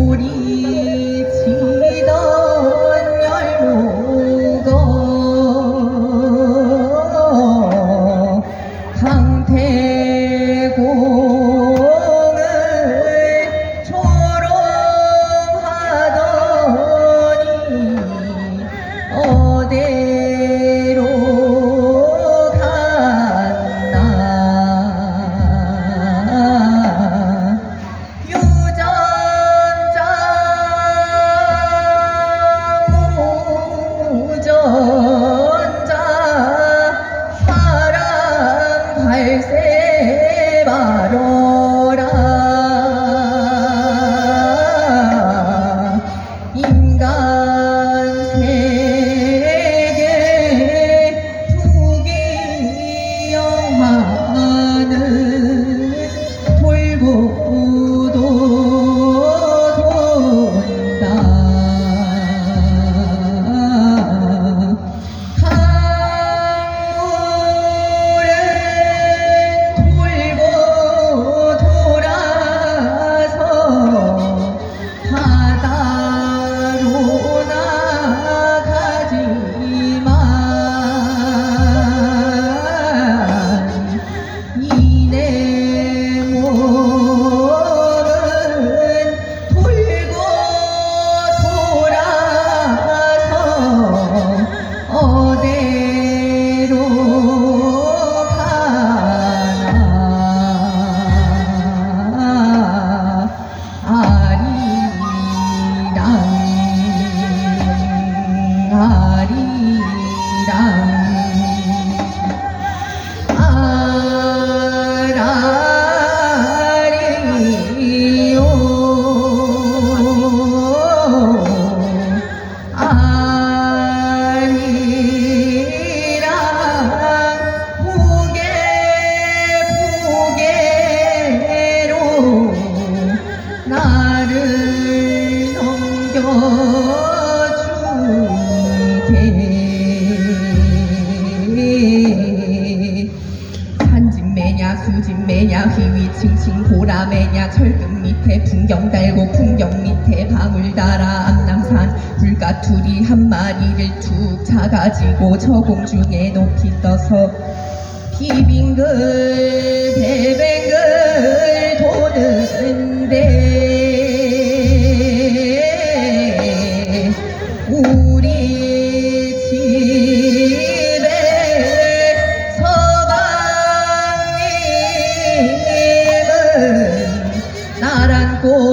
우리 지던 열무도 강태고 ese varón. 넘겨주게. 산진매냐 수진매냐 휘위층층 보라매냐 철근 밑에 풍경 달고 풍경 밑에 방울 달아 암남산 불가투리 한 마리를 툭 차가지고 저공중에 높이 떠서 비빙글 배뱅글 나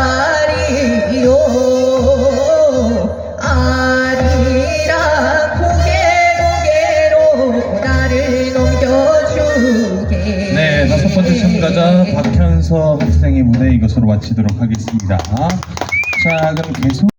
아라리요 아리랑 고개 고개로 나를 넘겨주게 네, 다섯 번째 참가자 박현서 학생의 무대 이것으로 마치도록 하겠습니다. 자, 그럼 계속